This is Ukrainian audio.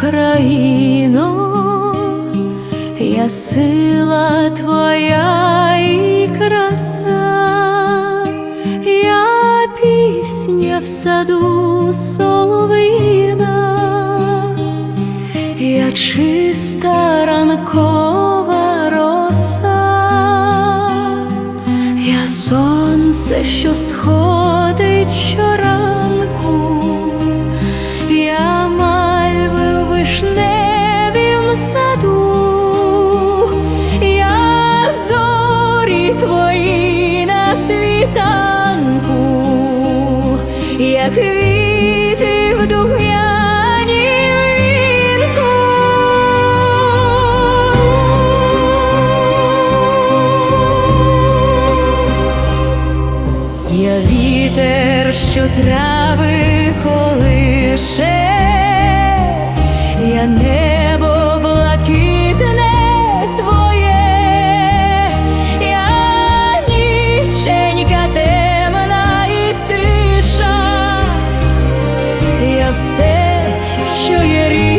країно, я сила твоя і краса, я пісня в саду соловина, я чиста ранкова роса, я сонце, що сходить щоранку, я віти в духмяні вінку. Я вітер, що трави колише, я не все, що є рік.